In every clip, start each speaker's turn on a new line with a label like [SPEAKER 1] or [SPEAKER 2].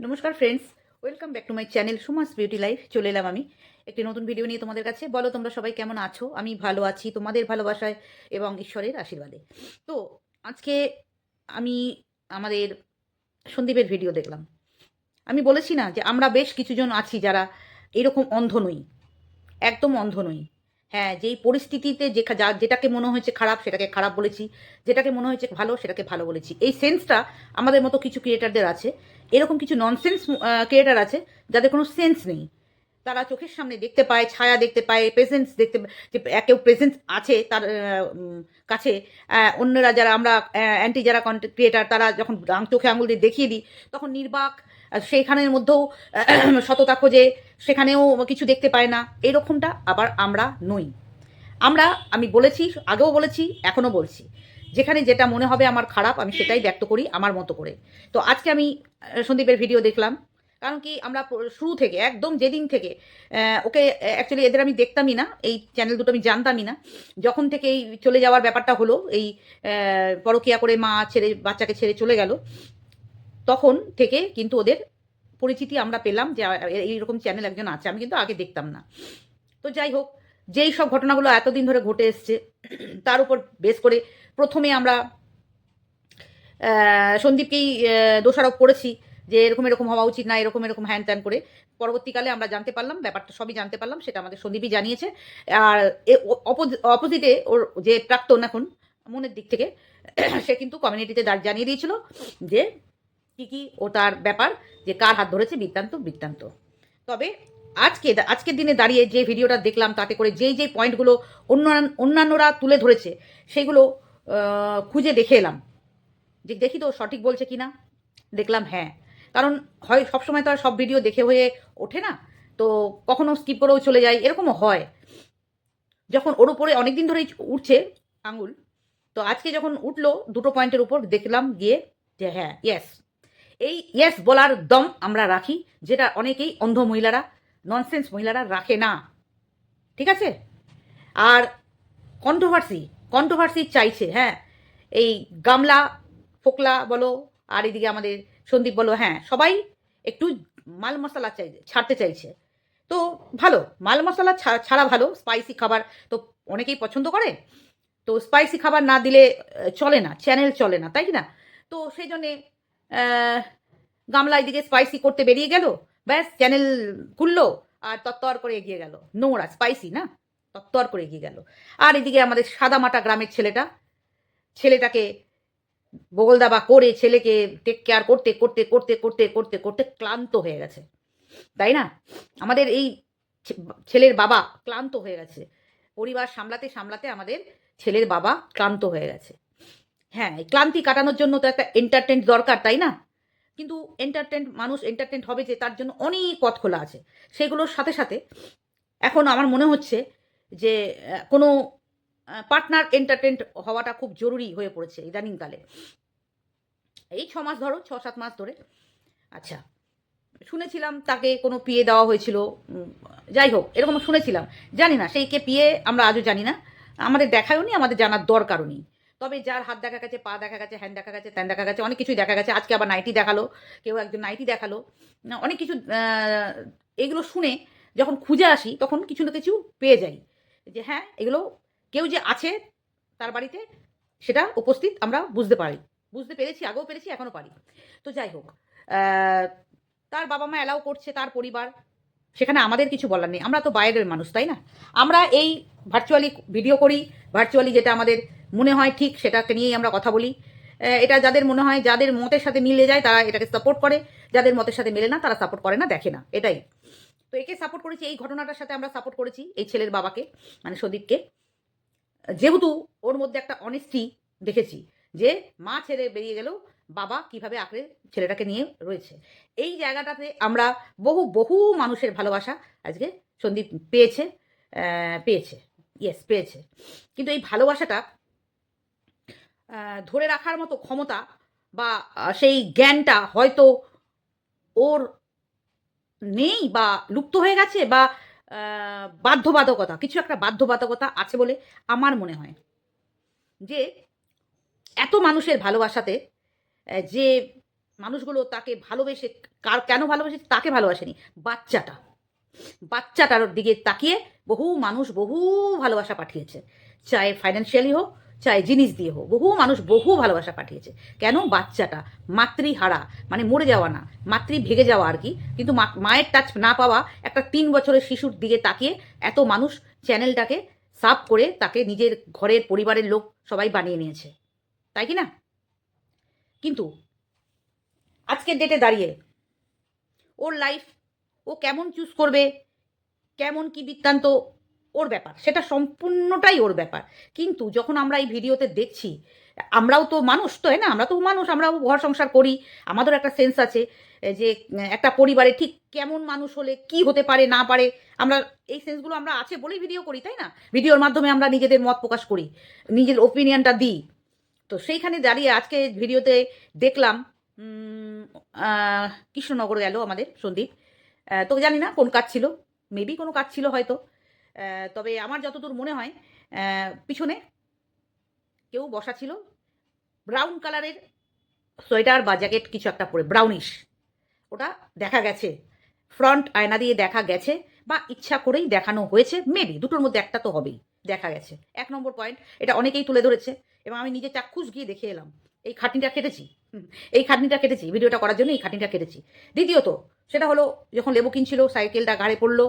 [SPEAKER 1] নমস্কার friends welcome back to my channel Suma's beauty life চলে এলাম আমি। একটি নতুন ভিডিও নিয়ে তোমাদের কাছে। বলো, তোমরা সবাই কেমন আছো? আমি ভালো আছি, তোমাদের ভালোবাসায় এবং ঈশ্বরের আশীর্বাদে। তো, আজকে আমি আমাদের সন্দীপের ভিডিও দেখলাম। আমি বলেছি না যে আমরা বেশ কিছুজন আছি যারা এরকম অন্ধ নই। একদম অন্ধ নই। হ্যাঁ যেই পরিস্থিতিতে যে যেটাকে মনে হয়েছে খারাপ সেটাকে খারাপ বলেছি, যেটাকে মনে হয়েছে ভালো সেটাকে ভালো বলেছি। এই সেন্সটা আমাদের মতো কিছু ক্রিয়েটারদের আছে। এরকম কিছু ননসেন্স ক্রিয়েটার আছে যাদের কোনো সেন্স নেই। তারা চোখের সামনে দেখতে পায়, ছায়া দেখতে পায় প্রেজেন্স দেখতে যে কেউ প্রেজেন্স আছে তার কাছে অন্যরা যারা আমরা অ্যান্টি যারা ক্রিয়েটার তারা যখন চোখে আঙুল দিয়ে দেখিয়ে দিই, তখন নির্বাক আহ, সেইখানের মধ্যেও সততা খোঁজে সেখানেও কিছু দেখতে পায় না। এরকমটা আবার আমরা নই। আমরা আমি বলেছি আগেও বলেছি এখনও বলছি। যেখানে যেটা মনে হবে আমার খারাপ আমি সেটাই ব্যক্ত করি আমার মতো করে। তো আজকে আমি সন্দীপের ভিডিও দেখলাম। কারণ কি আমরা শুরু থেকে একদম যেদিন থেকে ওকে অ্যাকচুয়ালি এদের আমি দেখতামই না এই চ্যানেল দুটো আমি জানতামই না। যখন থেকে এই চলে যাওয়ার ব্যাপারটা হলো এই পরকিয়া করে মা ছেড়ে বাচ্চাকে ছেড়ে চলে গেল তখন থেকে কিন্তু ওদের পরিচিতি আমরা পেলাম যে এইরকম চ্যানেল একজন আছে, আমি কিন্তু আগে দেখতাম না। তো যাই হোক, যেই সব ঘটনাগুলো এতদিন ধরে ঘটে এসছে, তার উপর বেস করে প্রথমে আমরা সন্দীপকেই দোষারোপ করেছি যে, এরকম এরকম হওয়া উচিত না, এরকম এরকম হ্যান ত্যান করে। পরবর্তীকালে আমরা জানতে পারলাম, ব্যাপারটা সবই জানতে পারলাম, সেটা আমাদের সন্দীপই জানিয়েছে। আর অপোজিটে ওর যে প্রাক্তন এখন, মনের দিক থেকে, সে কিন্তু কমিউনিটিতে দাঁড় জানিয়ে দিয়েছিল যে কি কি ও তার ব্যাপার যে কার হাত ধরেছে বৃত্তান্ত বৃত্তান্ত। তবে আজকে আজকের দিনে দাঁড়িয়ে যে ভিডিওটা দেখলাম তাতে করে যেই যেই পয়েন্টগুলো অন্য অন্যান্যরা তুলে ধরেছে আহ, খুঁজে দেখে এলাম। যে দেখি তো সঠিক বলছে কি না দেখলাম হ্যাঁ। কারণ হয় সবসময় তো আর সব ভিডিও দেখে হয়ে ওঠে না তো কখনো স্কিপ করেও চলে যায় এরকমও হয়। যখন ওর উপরে অনেকদিন ধরেই উঠছে আঙুল তো আজকে যখন উঠল দুটো পয়েন্টের উপর দেখলাম গিয়ে যে হ্যাঁ ইয়েস এই ইয়েস বলার দম আমরা রাখি, যেটা অনেকেই অন্ধ মহিলারা ননসেন্স মহিলারা রাখে না। ঠিক আছে? আর কন্ট্রোভার্সি কন্ট্রোভার্সি চাইছে হ্যাঁ? এই গামলা, ফোকলা বলো, আর এদিকে আমাদের সন্দীপ বলো হ্যাঁ সবাই একটু মাল মশলা চাই, ছাড়তে চাইছে। তো ভালো, মাল মশলা ছাড়া ভালো স্পাইসি খাবার তো অনেকেই পছন্দ করে। তো স্পাইসি খাবার না দিলে চলে না চ্যানেল চলে না, তাই কি না? তো সেই জন্যে গামলা এদিকে স্পাইসি করতে বেরিয়ে গেল, ব্যাস চ্যানেল খুললো, আর তত্তর করে এগিয়ে গেল। নোংরা স্পাইসি না? তত্তর করে এগিয়ে গেল। আর এদিকে আমাদের সাদামাটা গ্রামের ছেলেটা, ছেলেটাকে বগল দাবা করে ছেলেকে টেক কেয়ার করতে করতে করতে করতে করতে করতে ক্লান্ত হয়ে গেছে। তাই না? আমাদের এই ছেলের বাবা ক্লান্ত হয়ে গেছে। পরিবার সামলাতে সামলাতে আমাদের ছেলের বাবা ক্লান্ত হয়ে গেছে। হ্যাঁ ক্লান্তি কাটানোর জন্য তো একটা এন্টারটেন্ট দরকার, তাই না? কিন্তু এন্টারটেন্ট মানুষ এন্টারটেন্ট হবে যে তার জন্য অনেক পথ খোলা আছে। সেগুলোর সাথে সাথে এখন আমার মনে হচ্ছে যে কোনো পার্টনার এন্টারটেন্ট হওয়াটা খুব জরুরি হয়ে পড়েছে ইদানিংকালে। এই ছ মাস ধরো, ছ সাত মাস ধরে। আচ্ছা শুনেছিলাম তাকে কোনো পিয়ে দেওয়া হয়েছিল। যাই হোক, এরকম শুনেছিলাম। জানি না, সেই কে পিয়ে আমরা আজও জানি না। আমাদের দেখায়ও নি, আমাদের জানার দরকারও নেই। তবে যার হাত দেখা গেছে, পা দেখা গেছে হ্যান্ড দেখা গেছে ত্যান দেখা গেছে, অনেক কিছুই দেখা গেছে। আজকে আবার নাইটি দেখাল, কেউ একজন নাইটি দেখাল। অনেক কিছু এগুলো শুনে যখন খুঁজে আসি, তখন কিছু না কিছু পেয়ে যাই। যে হ্যাঁ এগুলো কেউ যে আছে তার বাড়িতে, সেটা উপস্থিত আমরা বুঝতে পারি। বুঝতে পেরেছি, আগেও পেরেছি এখনও পারি। তো যাই হোক তার বাবা মা অ্যালাউ করছে, তার পরিবার, সেখানে আমাদের কিছু বলার নেই। আমরা তো বাইরের মানুষ, তাই না? আমরা এই ভার্চুয়ালি ভিডিও করি ভার্চুয়ালি যেটা আমাদের মনে হয় ঠিক, সেটাকে নিয়েই আমরা কথা বলি। এটা যাদের মনে হয়, যাদের মতের সাথে মিলে যায়, তারা এটাকে সাপোর্ট করে। যাদের মতের সাথে মেলে না, তারা সাপোর্ট করে না, দেখে না। এটাই। তো একে সাপোর্ট করেছি, এই ঘটনাটার সাথে আমরা সাপোর্ট করেছি, এই ছেলের বাবাকে মানে সদীপকে যেহেতু ওর মধ্যে একটা অনেস্টি দেখেছি, যে মা ছেড়ে বেরিয়ে গেলেও বাবা কীভাবে আঁকড়ে ছেলেটাকে নিয়ে রয়েছে। এই জায়গাটাতে আমরা বহু বহু মানুষের ভালোবাসা আজকে সন্দীপ পেয়েছে পেয়েছে ইয়েস পেয়েছে। কিন্তু এই ভালোবাসাটা ধরে রাখার মতো ক্ষমতা বা সেই জ্ঞানটা হয়তো ওর নেই বা লুপ্ত হয়ে গেছে বা বাধ্যবাধকতা, কিছু একটা বাধ্যবাধকতা আছে বলে আমার মনে হয় যে এত মানুষের ভালোবাসাতে যে মানুষগুলো তাকে ভালোবেসে, কার কেন ভালোবেসে, তাকে ভালোবাসেনি, বাচ্চাটা। বাচ্চাটার দিকে তাকিয়ে বহু মানুষ বহু ভালোবাসা পাঠিয়েছে, চাই ফাইন্যান্সিয়ালি হোক চাই, জিনিস দিয়ে হোক। বহু মানুষ বহু ভালোবাসা পাঠিয়েছে। কেন? বাচ্চাটা, মাতৃহারা মানে মরে যাওয়া না। মাতৃ ভেগে যাওয়া আর কি। কিন্তু মায়ের টাচ না পাওয়া একটা তিন বছরের শিশুর দিকে তাকিয়ে এত মানুষ চ্যানেলটাকে সাফ করে তাকে নিজের ঘরের পরিবারের লোক সবাই বানিয়ে নিয়েছে। তাই কি না? কিন্তু আজকের ডেটে দাঁড়িয়ে ওর লাইফ ও কেমন চুজ করবে? কেমন কি বৃত্তান্ত ওর ব্যাপার, সেটা সম্পূর্ণটাই ওর ব্যাপার। কিন্তু যখন আমরা এই ভিডিওতে দেখছি, আমরাও তো মানুষ তো না? আমরা তো মানুষ, আমরাও ঘর সংসার করি, আমাদেরও একটা সেন্স আছে যে একটা পরিবারে ঠিক কেমন মানুষ হলে কি হতে পারে, না পারে, আমরা এই সেন্সগুলো আমরা আছে বলেই ভিডিও করি, তাই না? ভিডিওর মাধ্যমে আমরা নিজেদের মত প্রকাশ করি, নিজের ওপিনিয়নটা দিই। তো সেইখানে দাঁড়িয়ে আজকে ভিডিওতে দেখলাম কৃষ্ণনগর গেল আমাদের সন্দীপ। তো জানি না কোন কাজ ছিল? মেবি কোনো কাজ ছিল হয়তো। তবে আমার যতদূর মনে হয় পিছনে কেউ বসা ছিল। ব্রাউন কালারের সোয়েটার বা জ্যাকেট কিছু একটা পরে ব্রাউনিশ ওটা দেখা গেছে। ফ্রন্ট আয়না দিয়ে দেখা গেছে বা ইচ্ছা করেই দেখানো হয়েছে মেবি দুটোর মধ্যে একটা তো হবেই, দেখা গেছে। এক নম্বর পয়েন্ট এটা অনেকেই তুলে ধরেছে এবং আমি নিজে চাক্ষুষ গিয়ে দেখে এলাম। এই খাটনিটা কেটেছি? এই খাটনিটা কেটেছি ভিডিওটা করার জন্য এই খাটনিটা কেটেছি। দ্বিতীয়ত, সেটা হলো, যখন লেবু কিনছিল সাইকেলটা গাড়ে পড়ল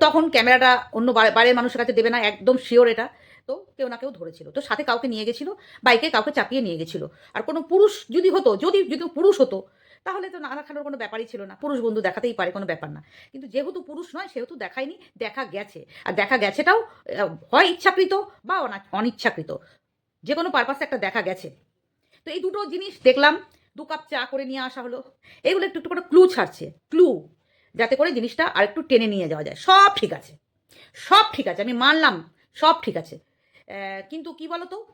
[SPEAKER 1] তখন ক্যামেরাটা অন্য বাইরের মানুষের কাছে দেবে না, একদম শিওর এটা। তো কেউ না কেউ ধরেছিল। তো সাথে কাউকে নিয়ে গেছিল, বাইকে কাউকে চাপিয়ে নিয়ে গেছিল। আর কোনো পুরুষ যদি হতো, যদি যদি পুরুষ হতো, তাহলে তো না দেখানোর কোনো ব্যাপারই ছিল না। পুরুষ বন্ধু দেখাতেই পারে, কোনো ব্যাপার না। কিন্তু যেহেতু পুরুষ নয়, সেহেতু দেখায়নি, দেখা গেছে। আর দেখা গেছেটাও হয় ইচ্ছাকৃত বা অনা- অনিচ্ছাকৃত। যে কোনো পারপাসে একটা দেখা গেছে। তো এই দুটো জিনিস দেখলাম, দু কাপ চা করে নিয়ে আসা হলো। এগুলো একটু একটু করে ক্লু ছাড়ছে। ক্লু যাতে করে জিনিসটা আর একটু টেনে নিয়ে যাওয়া যায়। সব ঠিক আছে। সব ঠিক আছে। আমি মানলাম, সব ঠিক আছে। কিন্তু কি বলতো?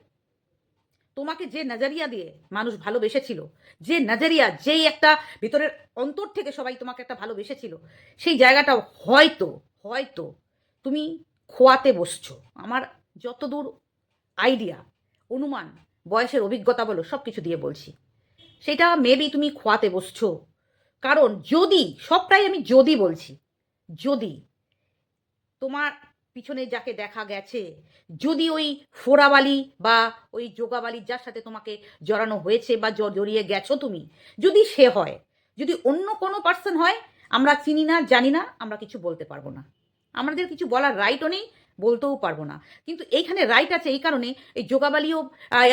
[SPEAKER 1] তোমাকে যে নজরিয়া দিয়ে মানুষ ভালোবেসেছিল, যে নজরিয়া, যেই একটা ভিতরের অন্তর থেকে সবাই তোমাকে একটা ভালোবেসেছিল, সেই জায়গাটা হয়তো হয়তো তুমি খোয়াতে বসছো। আমার যতদূর আইডিয়া, অনুমান, বয়সের অভিজ্ঞতা বলো সব কিছু দিয়ে বলছি। সেটা মেবি তুমি খোয়াতে বসছো। কারণ যদি, সবটাই আমি যদি বলছি, যদি তোমার পিছনে যাকে দেখা গেছে, যদি ওই ফোরাবালি বা ওই যোগাবালি যার সাথে তোমাকে জড়ানো হয়েছে বা জড়িয়ে গেছো তুমি, যদি সে হয়, যদি অন্য কোনো পার্সন হয়, আমরা চিনি না, জানি না, আমরা কিছু বলতে পারব না। আমাদের কিছু বলার রাইটও নেই বলতেও পারব না। কিন্তু এইখানে রাইট আছে এই কারণে এই যোগাবালিও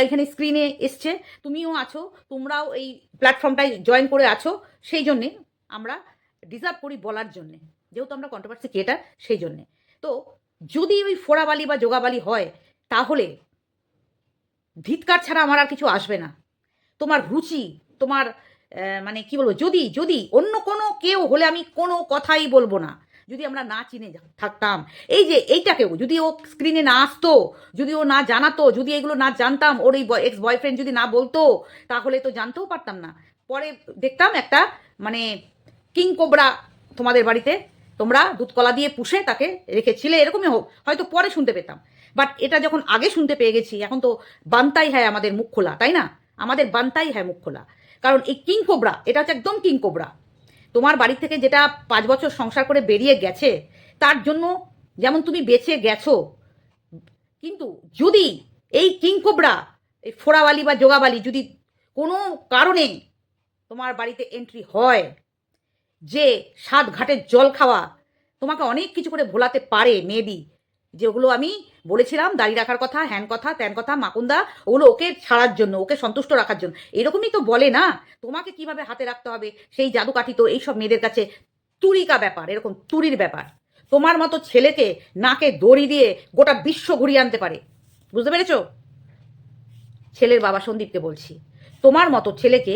[SPEAKER 1] এখানে স্ক্রিনে এসছে। তুমিও আছো, তোমরাও এই প্ল্যাটফর্মটায় জয়েন করে আছো, সেই জন্যে আমরা ডিজার্ভ করি বলার জন্যে। যেহেতু আমরা কন্ট্রোভার্সি ক্রিয়েটার সেই জন্যে। তো যদি ওই ফোড়াবালি বা যোগাবালি হয়, তাহলে ধিৎকার ছাড়া আমার আর কিছু আসবে না। তোমার রুচি, তোমার মানে কি বলব, যদি যদি অন্য কোনো কেউ হলে আমি কোনো কথাই বলব না। যদি আমরা না চিনে থাকতাম। এই যে এইটাকেও, যদি ও স্ক্রিনে না আসতো, যদি ও না জানাতো, যদি এগুলো না জানতাম, ওর এই এক্স বয়ফ্রেন্ড যদি না বলতো, তাহলে তো জানতেও পারতাম না। পরে দেখতাম একটা মানে কিং কোবরা তোমাদের বাড়িতে, তোমরা দুধকলা দিয়ে পুষে তাকে রেখেছিলে, এরকমই হোক, হয়তো পরে শুনতে পেতাম। বাট এটা যখন আগে শুনতে পেয়ে গেছি, এখন তো বান্তাই হ্যায় আমাদের মুখ খোলা, তাই না? আমাদের বান্তাই হ্যায় মুখ খোলা। কারণ এই কিং কোবরা এটা হচ্ছে একদম কিং কোবরা তোমার বাড়ি থেকে যেটা পাঁচ বছর সংসার করে বেরিয়ে গেছে, তার জন্য যেমন তুমি বেঁচে গেছো। কিন্তু যদি এই কিংকোবরা এই ফোড়াবালি বা যোগাবালি যদি কোনো কারণে তোমার বাড়িতে এন্ট্রি হয়, যে সাত ঘাটের জল খাওয়া তোমাকে অনেক কিছু করে ভোলাতে পারে মেবি যেগুলো আমি বলেছিলাম, দাড়ি রাখার কথা হ্যান কথা ত্যান কথা, মাকুন্দা, ওগুলো ওকে ছাড়ার জন্য, ওকে সন্তুষ্ট রাখার জন্য। এরকমই তো বলে না, তোমাকে কীভাবে হাতে রাখতে হবে? সেই জাদুকাঠি তো এইসব মেয়েদের কাছে তুরিকা ব্যাপার, এরকম তুরির ব্যাপার। তোমার মতো ছেলেকে নাকে দড়ি দিয়ে গোটা বিশ্ব ঘুরিয়ে আনতে পারে। বুঝতে পেরেছ? ছেলের বাবা সন্দীপকে বলছি, তোমার মতো ছেলেকে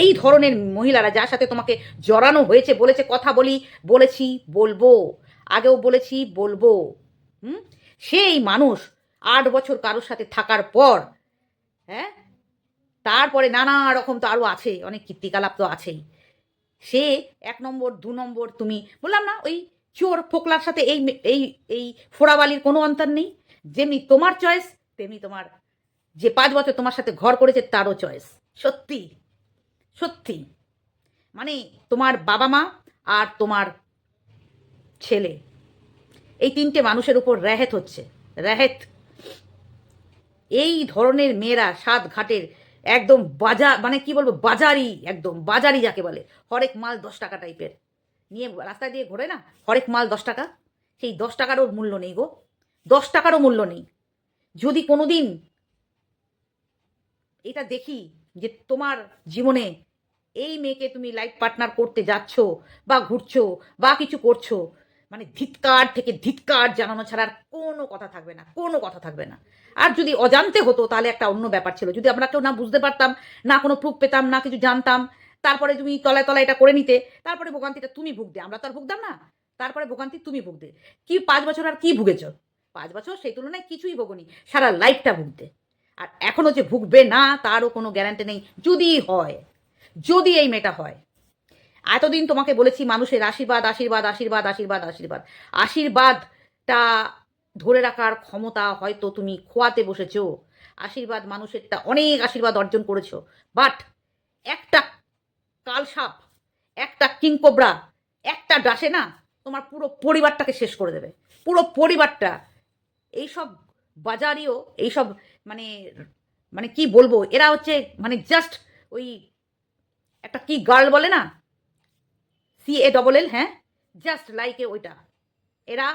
[SPEAKER 1] এই ধরনের মহিলারা যার সাথে তোমাকে জড়ানো হয়েছে, বলেছে, কথা বলি, বলেছি, বলব। আগেও বলেছি, বলব। হুম? সেই মানুষ আট বছর কারোর সাথে থাকার পর হ্যাঁ? তারপরে নানা রকম তো আরও আছে, অনেক কীর্তিকলাপ তো আছেই। সে এক নম্বর, দু নম্বর, তুমি, বললাম না, ওই চোর ফোকলার সাথে এই এই এই ফোড়াবালির কোনো অন্তর নেই। যেমনি তোমার চয়েস তেমনি তোমার যে পাঁচ বছর তোমার সাথে ঘর করেছে, তারও চয়েস সত্যি সত্যি। মানে তোমার বাবা মা আর তোমার ছেলে। এই তিনটে মানুষের উপর রেহেত হচ্ছে। রেহেত, এই ধরনের মেয়েরা সাত ঘাটের একদম বাজার মানে কি বলব, বাজারি একদম, বাজারি যাকে বলে। হরেক মাল দশ টাকা টাইপের। নিয়ে রাস্তা দিয়ে ঘোরে না? হরেক মাল দশ টাকা। সেই দশ টাকারও মূল্য নেই গো। দশ টাকারও মূল্য নেই। যদি কোনো দিন এটা দেখি যে তোমার জীবনে এই মেয়েকে তুমি লাইফ পার্টনার করতে যাচ্ছ বা ঘুরছো বা কিছু করছ মানে ধিৎকার থেকে ধিৎকার জানানো ছাড়া আর কোনো কথা থাকবে না, কোনো কথা থাকবে না। আর যদি অজান্তে হতো, তাহলে একটা অন্য ব্যাপার ছিল। যদি আমরা কেউ না বুঝতে পারতাম, না কোনো প্রুফ পেতাম, না কিছু জানতাম, তারপরে তুমি তলায় তলায় এটা করে নিতে, তারপরে ভোগান্তিটা তুমি ভুগতে। আমরা তো আর ভুগতাম না। তারপরে ভোগান্তি তুমি ভুগতে। কি পাঁচ বছর আর কি ভুগেছ? পাঁচ বছর সেই তুলনায় কিছুই ভোগনি, সারা লাইফটা ভুগতে। আর এখনও যে ভুগবে না, তারও কোনো গ্যারান্টি নেই। যদি হয়, যদি এই মেয়েটা হয় এতদিন তোমাকে বলেছি মানুষের আশীর্বাদ আশীর্বাদ আশীর্বাদ আশীর্বাদ আশীর্বাদ। আশীর্বাদটা ধরে রাখার ক্ষমতা হয়তো তুমি খোয়াতে বসেছো। আশীর্বাদ মানুষেরটা অনেক আশীর্বাদ অর্জন করেছ। বাট একটা কালসাপ, একটা কিংকোবরা একটা ডাসে না, তোমার পুরো পরিবারটাকে শেষ করে দেবে। পুরো পরিবারটা। এইসব বাজারিও, এইসব মানে মানে কি বলব, এরা হচ্ছে মানে জাস্ট ওই একটা কি গার্ল বলে না? সি এ ডবল এল হ্যাঁ? জাস্ট লাইক এ ওইটা। এরা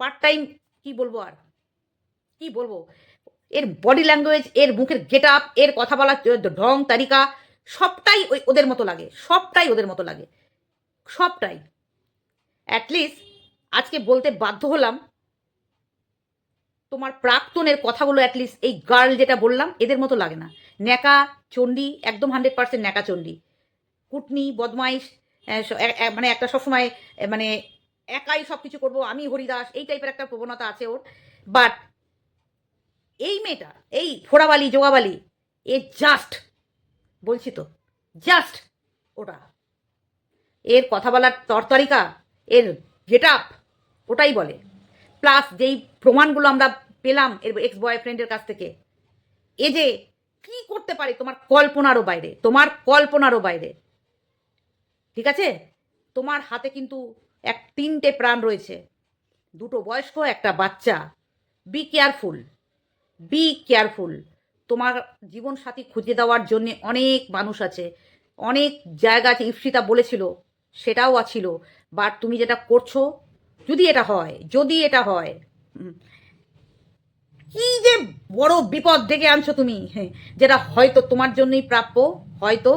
[SPEAKER 1] পার্ট টাইম কি বলব আর? কি বলব? এর বডি ল্যাঙ্গুয়েজ এর মুখের গেট আপ এর কথা বলার ঢং, তারিকা, সবটাই ওই, ওদের মতো লাগে। সবটাই ওদের মতো লাগে। সবটাই। অ্যাটলিস্ট আজকে বলতে বাধ্য হলাম, তোমার প্রাক্তনের কথাগুলো অ্যাটলিস্ট এই গার্ল যেটা বললাম, এদের মতো লাগে না। ন্যাকা চণ্ডী, একদম হান্ড্রেড পার্সেন্ট ন্যাকা চণ্ডী। কুটনি, বদমাইশ মানে একটা সবসময় মানে একাই সব কিছু করব, আমি হরিদাস, এই টাইপের একটা প্রবণতা আছে ওর। বাট এই মেয়েটা, এই ফোড়াবালি, জোগাবালি, এ জাস্ট বলছি তো জাস্ট ওটা। এর কথা বলার তরতরিকা, এর গেট আপ ওটাই বলে। প্লাস যেই প্রমাণগুলো আমরা পেলাম এর এক্স বয়ফ্রেন্ডের কাছ থেকে, এ যে কি করতে পারে তোমার কল্পনারও বাইরে, তোমার কল্পনারও বাইরে। ঠিক আছে? তোমার হাতে কিন্তু এক তিনটে প্রাণ রয়েছে। দুটো বয়স্ক একটা বাচ্চা। বি কেয়ারফুল বি কেয়ারফুল তোমার জীবনসাথী খুঁজে দেওয়ার জন্যে অনেক মানুষ আছে। অনেক জায়গা আছে ইফসিতা বলেছিল সেটাও আছিল। বাট তুমি যেটা করছ যদি এটা হয় যদি এটা হয় কি যে বড় বিপদ ডেকে আনছো তুমি? হ্যাঁ, যেটা হয়তো তোমার জন্যই প্রাপ্য হয়তো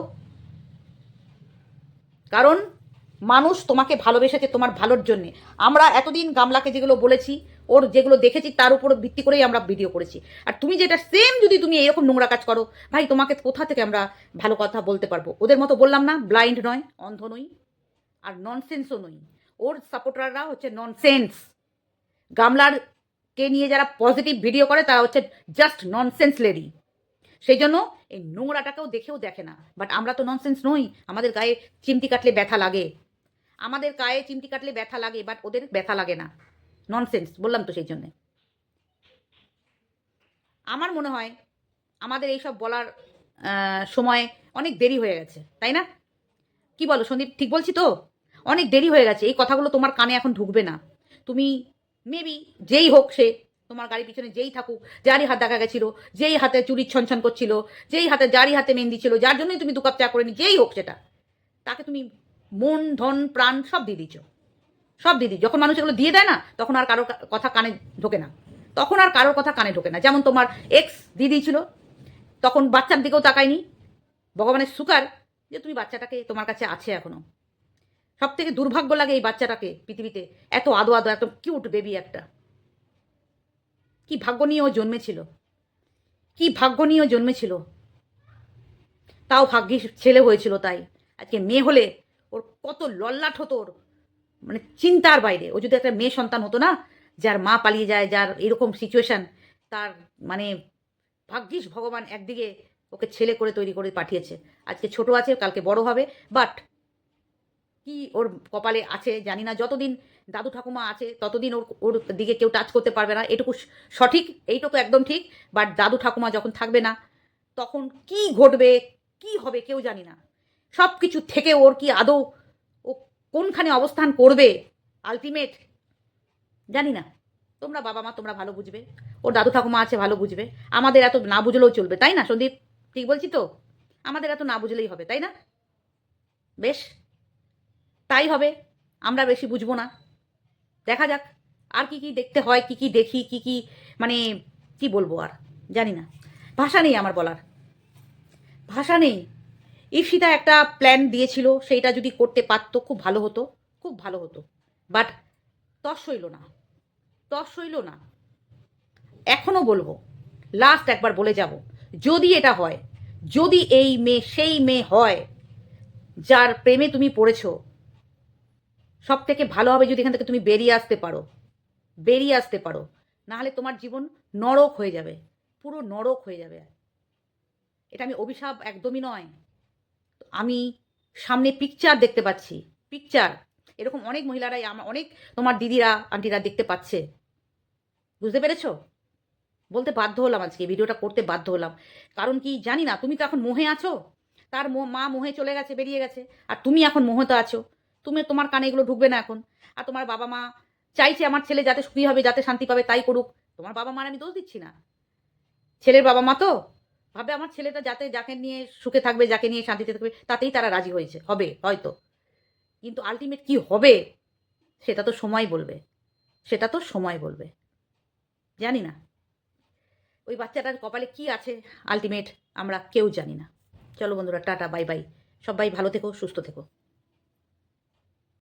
[SPEAKER 1] কারণ মানুষ তোমাকে ভালোবেসেছে তোমার ভালোর জন্যে। আমরা এতদিন গামলাকে যেগুলো বলেছি, ওর যেগুলো দেখেছি, তার উপর ভিত্তি করেই আমরা ভিডিও করেছি। আর তুমি যেটা সেম যদি তুমি এরকম নোংরা কাজ করো, ভাই তোমাকে কোথা থেকে আমরা ভালো কথা বলতে পারব? ওদের মতো বললাম না ব্লাইন্ড নয়, অন্ধ নই, আর ননসেন্সও নই। ওর সাপোর্টাররা হচ্ছে ননসেন্স গামলার কে নিয়ে যারা পজিটিভ ভিডিও করে, তারা হচ্ছে জাস্ট ননসেন্স লেডি সেই জন্য এই নোংরাটাকেও দেখেও দেখে না। বাট আমরা তো ননসেন্স নই, আমাদের গায়ে চিমটি কাটলে ব্যথা লাগে। আমাদের গায়ে চিমটি কাটলে ব্যথা লাগে বাট ওদের ব্যথা লাগে না। ননসেন্স বললাম তো সেই জন্যে আমার মনে হয় আমাদের এইসব বলার সময় অনেক দেরি হয়ে গেছে, তাই না? কি বলো, সন্দীপ, ঠিক বলছি তো? অনেক দেরি হয়ে গেছে, এই কথাগুলো তোমার কানে এখন ঢুকবে না। তুমি মেবি যেই হোক সে তোমার গাড়ির পিছনে যেই থাকুক, যারই হাত দেখা গেছিল, যেই হাতে চুরি ছনছন করছিল, যেই হাতে, যারই হাতে মেহেন্দি ছিল, যার জন্যই তুমি দু কাপ চা করে নি যেই হোক সেটা, তাকে তুমি মন, ধন, প্রাণ সব দিয়ে দিচ্ছ সব দিয়ে দিই যখন মানুষ এগুলো দিয়ে দেয় না, তখন আর কারোর কথা কানে ঢোকে না। তখন আর কারোর কথা কানে ঢোকে না। যেমন তোমার এক্স দিয়ে দিয়েছিল, তখন বাচ্চার দিকেও তাকায়নি। ভগবানের সুকার যে তুমি বাচ্চাটাকে তোমার কাছে আছে এখনও। সব থেকে দুর্ভাগ্য লাগে এই বাচ্চাটাকে পৃথিবীতে, এত আদো আদো এত কিউট বেবি একটা। কি ভাগ্য নিয়ে ও জন্মেছিল? কি ভাগ্য নিয়ে ও জন্মেছিল? তাও ভাগ্যিস ছেলে হয়েছিল তাই। আজকে মেয়ে হলে ওর কত লল্লাট হতো ওর। মানে চিন্তার বাইরে। ও যদি একটা মেয়ে সন্তান হতো না, যার মা পালিয়ে যায়, যার এরকম সিচুয়েশান তার মানে ভাগ্যিস ভগবান একদিকে ওকে ছেলে করে তৈরি করে পাঠিয়েছে। আজকে ছোট আছে, কালকে বড় হবে বাট কি ওর কপালে আছে জানি না যতদিন দাদু ঠাকুমা আছে, ততদিন ওর ওর দিকে কেউ টাচ করতে পারবে না। এটুকু সঠিক, এইটুকু একদম ঠিক। বাট দাদু ঠাকুমা যখন থাকবে না, তখন কি ঘটবে, কি হবে কেউ জানি না। সব কিছু থেকে ওর কি আদৌ ও কোনখানে অবস্থান করবে আলটিমেট জানি না। তোমরা বাবা মা, তোমরা ভালো বুঝবে। ওর দাদু ঠাকুমা আছে, ভালো বুঝবে। আমাদের এত না বুঝলেও চলবে, তাই না সন্দীপ? ঠিক বলছি তো? আমাদের এত না বুঝলেই হবে, তাই না? বেশ, তাই হবে। আমরা বেশি বুঝব না। দেখা যাক আর কি কি দেখতে হয়, কি কি দেখি, কি কি মানে কি বলব আর, জানি না। ভাষা নেই আমার বলার। ভাষা নেই। ঈপ্সিতা একটা প্ল্যান দিয়েছিল, সেইটা যদি করতে পারতো খুব ভালো হতো, খুব ভালো হতো। বাট তস হইল না। তস হইল না। এখনও বলব লাস্ট একবার বলে যাব, যদি এটা হয়, যদি এই মেয়ে, সেই মেয়ে হয়, যার প্রেমে তুমি পড়েছো সব থেকে ভালো হবে যদি এখান থেকে তুমি বেরিয়ে আসতে পারো। বেরিয়ে আসতে পারো। নাহলে তোমার জীবন নরক হয়ে যাবে। পুরো নরক হয়ে যাবে। এটা আমি অভিশাপ একদমই নয়। আমি সামনে পিকচার দেখতে পাচ্ছি। পিকচার এরকম অনেক মহিলারাই আমার, অনেক তোমার দিদিরা আন্টিরা দেখতে পাচ্ছে। বুঝতে পেরেছ? বলতে বাধ্য হলাম আজকে ভিডিওটা করতে বাধ্য হলাম। কারণ কি জানি না, তুমি তো এখন মোহে আছো। তার মো- মোহে চলে গেছে, বেরিয়ে গেছে। আর তুমি এখন মোহে তো আছো। তুমি তোমার কানে এগুলো ঢুকবে না এখন। আর তোমার বাবা মা চাইছে আমার ছেলে যাতে সুখী হবে, যাতে শান্তি পাবে, তাই করুক। তোমার বাবা মার আমি দোষ দিচ্ছি না। ছেলের বাবা মা তো? ভাবে আমার ছেলেটা যাতে যাকে নিয়ে সুখে থাকবে, যাকে নিয়ে শান্তিতে থাকবে, তাতেই তারা রাজি হয়েছে। হবে, হয়তো। কিন্তু আলটিমেট কি হবে, সেটা তো সময় বলবে। সেটা তো সময় বলবে। জানি না। ওই বাচ্চাটার কপালে কি আছে আলটিমেট আমরা কেউ জানি না। চলো বন্ধুরা, টাটা বাই বাই সবাই ভালো থেকো, সুস্থ থেকো।